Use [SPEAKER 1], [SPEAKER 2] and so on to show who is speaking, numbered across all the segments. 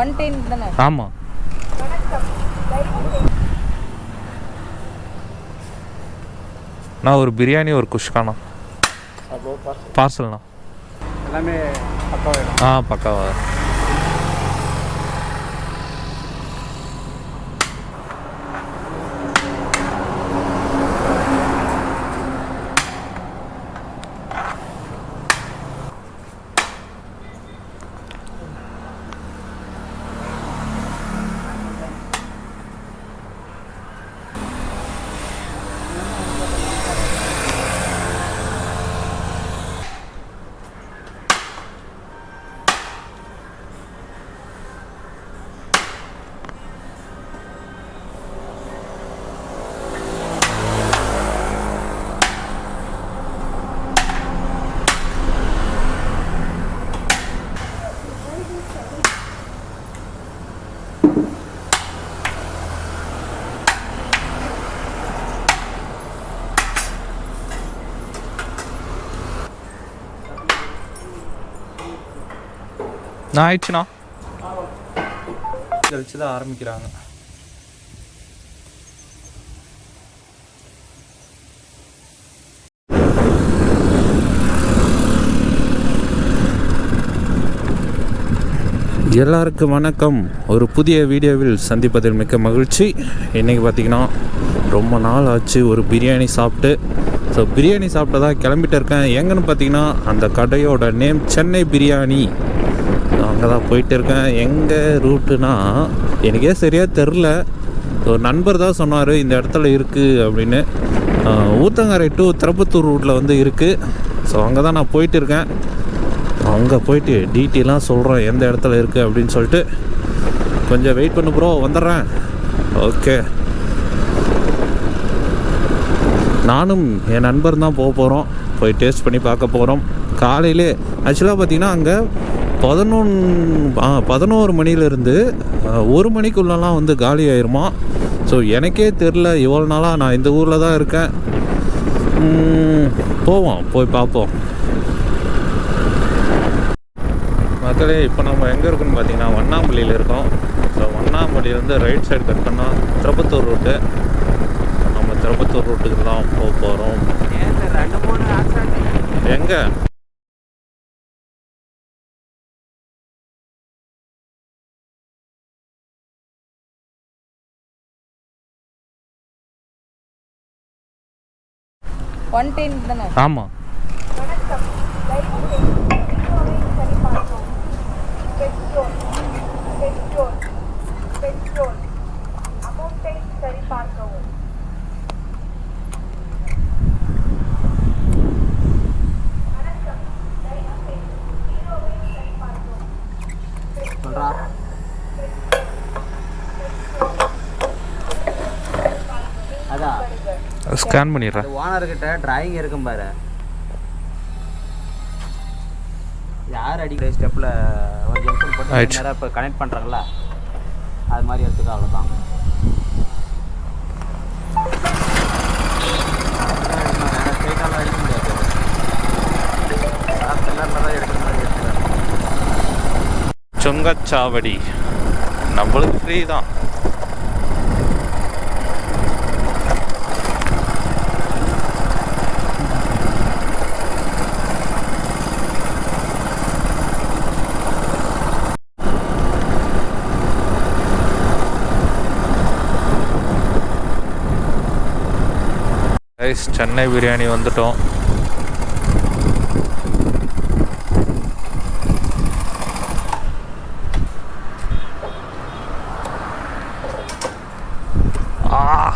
[SPEAKER 1] One ten தானே?
[SPEAKER 2] ஆமாம் நான் ஒரு பிரியாணி ஒரு குஷ்காண்ணா பார்சல்ண்ணா
[SPEAKER 3] எல்லாமே
[SPEAKER 2] ஆ பக்காவா. நான் ஆயிடுச்சுண்ணா. கழிச்சு தான் ஆரம்பிக்கிறாங்க. எல்லாருக்கும் வணக்கம். ஒரு புதிய வீடியோவில் சந்திப்பதில் மிக்க மகிழ்ச்சி. இன்றைக்கி பார்த்தீங்கன்னா ரொம்ப நாள் ஆச்சு ஒரு பிரியாணி சாப்பிட்டு. ஸோ பிரியாணி சாப்பிட்டு தான் கிளம்பிட்டு இருக்கேன். எங்கன்னு பார்த்தீங்கன்னா அந்த கடையோட நேம் சென்னை பிரியாணி. அங்கே தான் போயிட்டு இருக்கேன் எங்கே ரூட்டுனா எனக்கே சரியாக தெரில. ஒரு நண்பர் தான் சொன்னார் இந்த இடத்துல இருக்குது அப்படின்னு. ஊத்தங்கரை டு திருப்பத்தூர் ரூட்டில் வந்து இருக்குது ஸோ அங்கே தான் நான் போயிட்டு இருக்கேன் அங்கே போயிட்டு டீட்டெயிலாக சொல்கிறேன் எந்த இடத்துல இருக்குது அப்படின்னு சொல்லிட்டு. கொஞ்சம் வெயிட் பண்ணு ப்ரோ வந்துடுறேன். ஓகே நானும் என் நண்பர் தான் போக போகிறோம் போய் டேஸ்ட் பண்ணி பார்க்க போகிறோம் காலையிலே ஆக்சுவலாக பார்த்தீங்கன்னா அங்கே பதினொன்று பதினோரு மணிலேருந்து ஒரு மணிக்குள்ளெல்லாம் வந்து காலி ஆயிருமா? ஸோ எனக்கே தெரில. இவ்வளோ நாளாக நான் இந்த ஊரில் தான் இருக்கேன். போவோம். போய் பார்ப்போம். மக்களே இப்போ நம்ம எங்கே இருக்கோம்னு பார்த்தீங்கன்னா வண்ணாமல்லியில் இருக்கோம். ஸோ வண்ணாமல்லியிலேருந்து ரைட் சைடு கட் பண்ணால் திருப்பத்தூர் ரூட்டு நம்ம திருப்பத்தூர் ரூட்டுக்கு தான் போக போகிறோம் எங்கே?
[SPEAKER 1] ஒன் டென் தானே?
[SPEAKER 2] ஆமாம்
[SPEAKER 3] சொல்கிறா அதான்
[SPEAKER 2] ஸ்கேன் பண்ணிடுறேன்
[SPEAKER 3] ஓனர்கிட்ட டிராயிங் இருக்கும் பாரு. யார் அடிக்கிற ஸ்டெப்பில் ஒரு ஜங்ஷன் போட்டு. நேராக இப்போ கனெக்ட் பண்ணுறாங்கல்ல அது மாதிரி எடுத்துக்க அவ்வளோதான் ஸ்ட்ரைட்டாலாம் எடுக்க முடியாது தான் எடுக்கிற மாதிரி எடுத்துக்கிறேன்
[SPEAKER 2] சுங்கச்சாவடி. நம்மளுக்கு ஃப்ரீ தான். Guys, சென்னை பிரியாணி வந்துட்டோம். ஆ.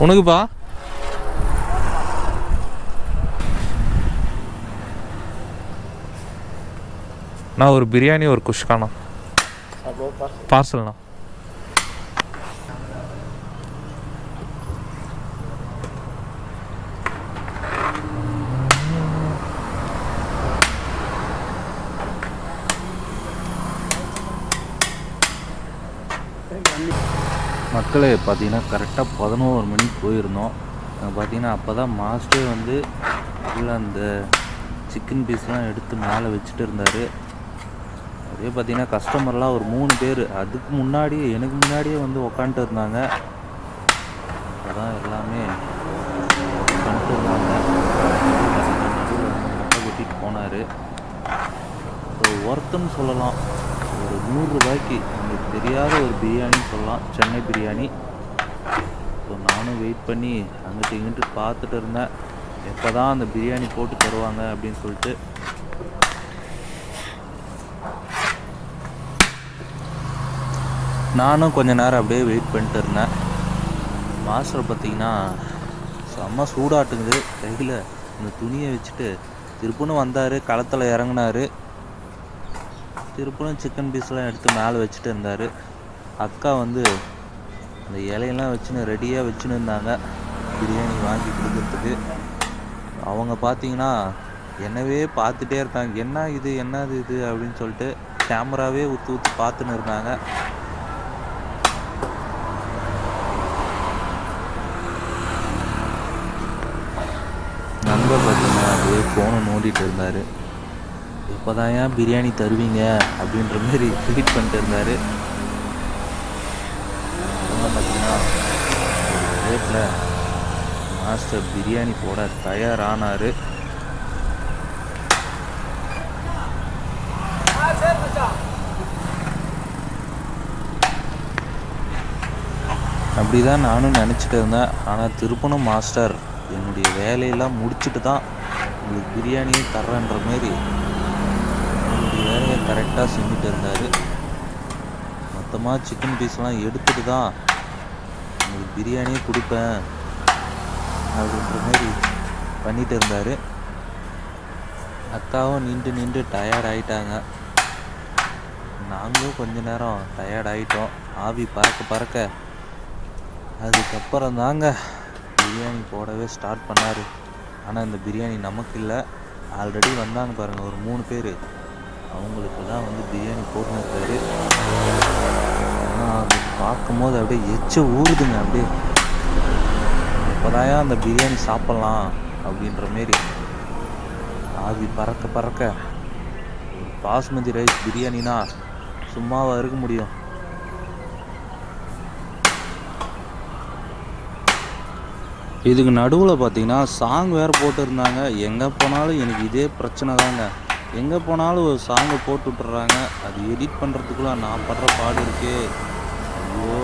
[SPEAKER 2] உனக்குப்பா? நான் ஒரு பிரியாணி ஒரு குஷ்காண்ணா பார்சல்ண்ணா மக்களே பார்த்தீங்கன்னா கரெக்டாக பதினோரு மணிக்கு போயிருந்தோம். பார்த்திங்கன்னா பார்த்தீங்கன்னா அப்போ தான் மாஸ்டே வந்து ஃபுல்லாக அந்த சிக்கன் பீஸ்லாம் எடுத்து மேலே வச்சுட்டு இருந்தார்.
[SPEAKER 4] அதே பார்த்தீங்கன்னா கஸ்டமர்லாம் ஒரு மூணு பேர். அதுக்கு முன்னாடி எனக்கு முன்னாடியே வந்து உக்காண்ட்டு இருந்தாங்க. அதான் எல்லாமே உட்காந்துட்டு இருந்தாங்க. மொட்டை வெட்டிட்டு போனார். ஸோ ஒர்த்துன்னு சொல்லலாம். ஒரு நூறுரூபாய்க்கு எனக்கு தெரியாத ஒரு பிரியாணின்னு சொல்லலாம். சென்னை பிரியாணி. ஸோ நானும் வெயிட் பண்ணி அங்கிட்டு இங்கிட்டு பார்த்துட்டு இருந்தேன். எப்போ தான் அந்த பிரியாணி போட்டு தருவாங்க அப்படின்னு சொல்லிட்டு. நானும் கொஞ்ச நேரம் அப்படியே வெயிட் பண்ணிட்டு இருந்தேன். மாஸ்டர் பார்த்தீங்கன்னா செம்ம சூடாட்டுங்குது கையில் இந்த துணியை வச்சுட்டு திருப்பணும் வந்தார். களத்தில் இறங்குனாரு. திருப்பணும் சிக்கன் பீஸ்லாம் எடுத்து மேலே வச்சுட்டு இருந்தார். அக்கா வந்து அந்த இலையெல்லாம் வச்சுன்னு ரெடியாக வச்சுன்னு இருந்தாங்க. பிரியாணி வாங்கி கொடுக்கறதுக்கு. அவங்க பார்த்தீங்கன்னா என்னவே பார்த்துட்டே இருக்காங்க. என்ன இது? என்னது இது? அப்படின்னு சொல்லிட்டு கேமராவே ஊற்று ஊற்றி பார்த்துன்னு இருந்தாங்க. நண்பர் பார்த்தீங்கன்னா அப்படியே ஃபோனை நோண்டிகிட்டு இருந்தார். எப்போதான் ஏன் பிரியாணி தருவீங்க அப்படின்ற மாதிரி ட்வீட் பண்ணிட்டு இருந்தார். பார்த்தீங்கன்னா ரேட்டில் மாஸ்டர் பிரியாணி போட தயாரானார். அப்படி தான் நானும் நினச்சிட்டு இருந்தேன். ஆனால் திருப்பணும் மாஸ்டர் என்னுடைய வேலையெல்லாம் முடிச்சுட்டு தான் உங்களுக்கு பிரியாணியே தர்றன்ற மாரி வேலையை கரெக்டாக செஞ்சுட்டு இருந்தார். மொத்தமாக சிக்கன் பீஸ்லாம் எடுத்துட்டு தான் உங்களுக்கு பிரியாணியே கொடுப்பேன் அப்படின்ற மாதிரி பண்ணிட்டு இருந்தார். அக்காவும் நின்று நின்று டயர்ட் ஆகிட்டாங்க நாங்களும் கொஞ்ச நேரம் டயர்ட் ஆகிட்டோம் ஆவி பறக்க பறக்க. அதுக்கப்புறம் தாங்க பிரியாணி போடவே ஸ்டார்ட் பண்ணார். ஆனால் இந்த பிரியாணி நமக்கு இல்லை. ஆல்ரெடி வந்தாங்க பாருங்கள் ஒரு மூணு பேர். அவங்களுக்கு தான் வந்து பிரியாணி போட்டுன்னு ஆனால் அது பார்க்கும்போது அப்படியே எச்ச ஊறுதுங்க அப்படியே. எப்போதாயா அந்த பிரியாணி சாப்பிட்லாம் அப்படின்ற மாரி. ஆவி பறக்க பறக்க. ஒரு பாஸ்மதி ரைஸ் பிரியாணினா சும்மாவாக இருக்க முடியும். இதுக்கு நடுவில் பார்த்தீங்கன்னா சாங் வேறு போட்டிருந்தாங்க. எங்கே போனாலும் எனக்கு இதே பிரச்சனை தாங்க. எங்கே போனாலும் ஒரு சாங்கை போட்டு விட்டுறாங்க. அது எடிட் பண்ணுறதுக்குள்ள நான் படுற பாடு இருக்கே. ஐயோ.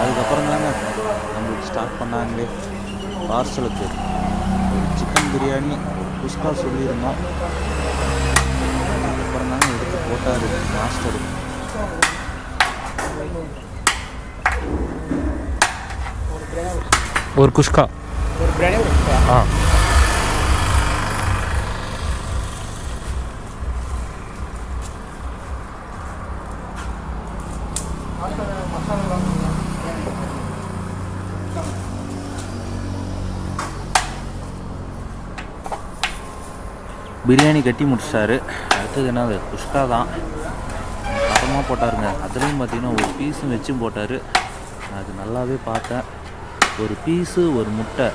[SPEAKER 4] அதுக்கப்புறம் தாங்க நம்மளுக்கு ஸ்டார்ட் பண்ணாங்களே. பார்சலுக்கு ஒரு சிக்கன் பிரியாணி ஒரு குஸ்கா சொல்லியிருந்தோம். அதுக்கப்புறம் தாங்க எடுத்து போட்டார் மாஸ்டர் ஒரு குஷ்கா
[SPEAKER 3] ஒரு பிரியாணி ஒரு
[SPEAKER 4] ஆ. பிரியாணி கட்டி முடிச்சிட்டாரு அடுத்தது என்னது? குஷ்கா தான். தரமாக போட்டாருங்க. அதுலேயும் பார்த்தீங்கன்னா ஒரு பீஸும் வச்சும் போட்டார். அது நல்லாவே பார்த்தேன். ஒரு பீஸு ஒரு முட்டை.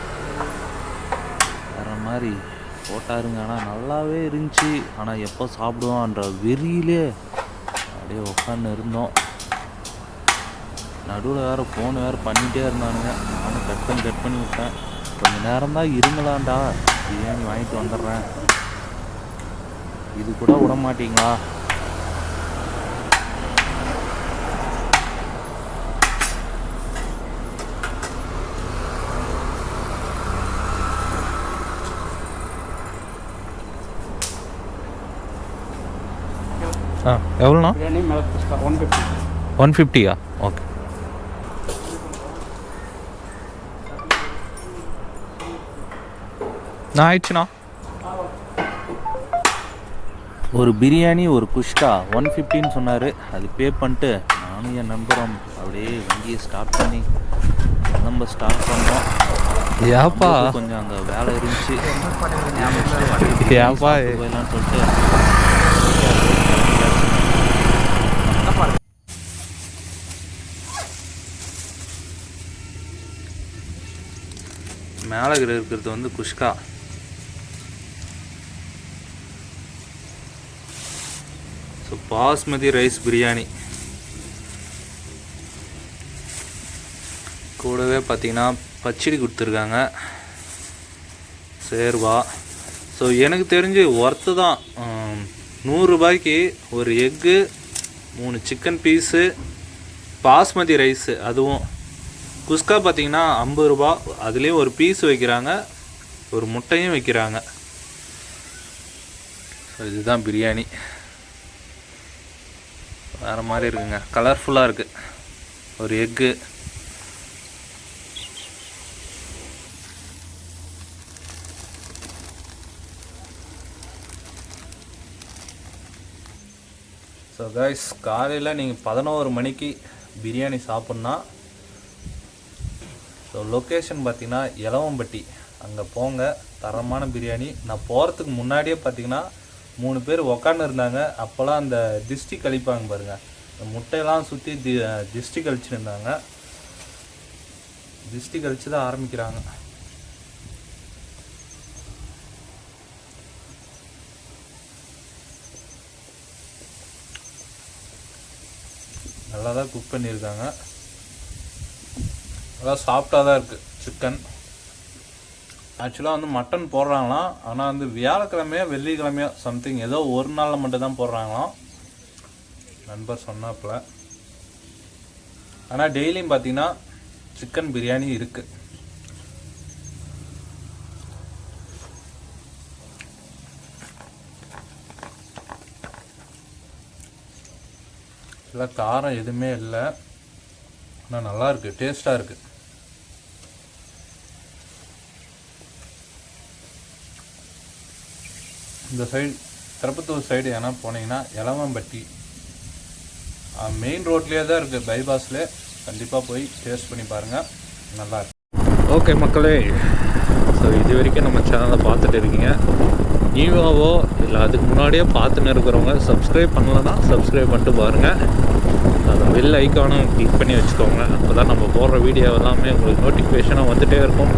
[SPEAKER 4] வேறு மாதிரி போட்டாருங்க. ஆனால் நல்லாவே இருந்துச்சு. ஆனால் எப்போ சாப்பிடுவான்ற வெறியிலே அப்படியே உட்காந்து இருந்தோம். நடுவில் வேறு ஃபோன் வேறு பண்ணிகிட்டே இருந்தானுங்க. நானும் கட் பண்ணி கட் பண்ணி விட்டேன். கொஞ்ச நேரம் தான் இருங்களாண்டா பிரியாணி வாங்கிட்டு வந்துடுறேன். இது கூட விட மாட்டீங்களா? ஆ எவ்வளோண்ணா?
[SPEAKER 3] ஒன் ஃபிஃப்டி
[SPEAKER 4] ஒன் ஃபிஃப்டியா ஓகே நான் ஆயிடுச்சுண்ணா. ஒரு பிரியாணி ஒரு குஷ்கா ஒன் ஃபிஃப்டின்னு சொன்னார். அது பே பண்ணிட்டு நானும் என் நண்பரும் அப்படியே வண்டியை ஸ்டார்ட் பண்ணி நம்ம ஸ்டார்ட் பண்ணோம்.
[SPEAKER 2] ஏப்பா?
[SPEAKER 4] கொஞ்சம் அங்கே வேலை இருந்துச்சு.
[SPEAKER 2] ஏப்பா?
[SPEAKER 4] போயிடலாம்னு சொல்லிட்டு. மேலே இருக்கிறது வந்து kuska so
[SPEAKER 2] so basmati rice biryani. கூடவே பார்த்தீங்கன்னா பச்சடி கொடுத்துருக்காங்க. சேர்வா. ஸோ எனக்கு தெரிஞ்சு ஒர்த்து தான். நூறுரூபாய்க்கு ஒரு எக்கு மூணு சிக்கன் பீஸு பாஸ்மதி ரைஸு அதுவும். குஸ்கா பார்த்தீங்கன்னா ஐம்பது ரூபா. அதுலேயும் ஒரு பீஸ் வைக்கிறாங்க. ஒரு முட்டையும் வைக்கிறாங்க. ஸோ இதுதான் பிரியாணி. வேறு மாதிரி இருக்குங்க. கலர்ஃபுல்லாக இருக்குது ஒரு எக்கு. ஸோ கைஸ் காலையில் நீங்கள் பதினோரு மணிக்கு பிரியாணி சாப்பிட்னா ஸோ லொக்கேஷன் பார்த்திங்கன்னா இலவம்பட்டி அங்கே போங்க. தரமான பிரியாணி. நான் போகிறதுக்கு முன்னாடியே பார்த்தீங்கன்னா மூணு பேர் உக்காந்து இருந்தாங்க அப்போல்லாம் அந்த திஷ்டி கழிப்பாங்க பாருங்க. இந்த முட்டையெல்லாம் சுற்றி தி திஷ்டி கழிச்சுருந்தாங்க திஷ்டி கழிச்சு தான் ஆரம்பிக்கிறாங்க. நல்லா தான் குக் பண்ணியிருக்காங்க. நல்லா சாஃப்டாக தான் இருக்குது சிக்கன் ஆக்சுவலாக வந்து மட்டன் போடுறாங்களாம். ஆனால் வந்து வியாழக்கிழமையோ வெள்ளிக்கிழமையோ சம்திங் ஏதோ ஒரு நாளில் மட்டும்தான் போடுறாங்களாம். நண்பர் சொன்னாப்புல. ஆனால் டெய்லியும் பார்த்தீங்கன்னா சிக்கன் பிரியாணி இருக்குது இல்லை காரம் எதுவுமே இல்லை. ஆனால் நல்லாயிருக்கு டேஸ்ட்டாக இருக்குது இந்த சைடு திருப்பத்தூர் சைடு ஏன்னா போனீங்கன்னா எலவம்பட்டி. மெயின் ரோட்லேயே தான் இருக்குது பைபாஸில் கண்டிப்பாக போய் டேஸ்ட் பண்ணி பாருங்கள் நல்லா ஓகே மக்களே. ஸோ இது வரைக்கும் நம்ம சேனலை பார்த்துட்டு இருக்கீங்க. நியூவாவோ இல்லை அதுக்கு முன்னாடியே பார்த்துன்னு இருக்கிறவங்க சப்ஸ்கிரைப் பண்ணலன்னா சப்ஸ்கிரைப் பண்ணிட்டு பாருங்கள் அந்த பெல் ஐக்கானும் கிளிக் பண்ணி வச்சுக்கோங்க. அப்போ தான் நம்ம போடுற வீடியோ எல்லாமே உங்களுக்கு நோட்டிஃபிகேஷனாக வந்துகிட்டே இருக்கும்.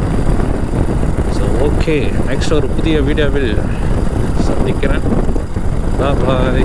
[SPEAKER 2] ஸோ ஓகே நெக்ஸ்ட் ஒரு புதிய வீடியோவில் சந்திக்கிறேன் பாய்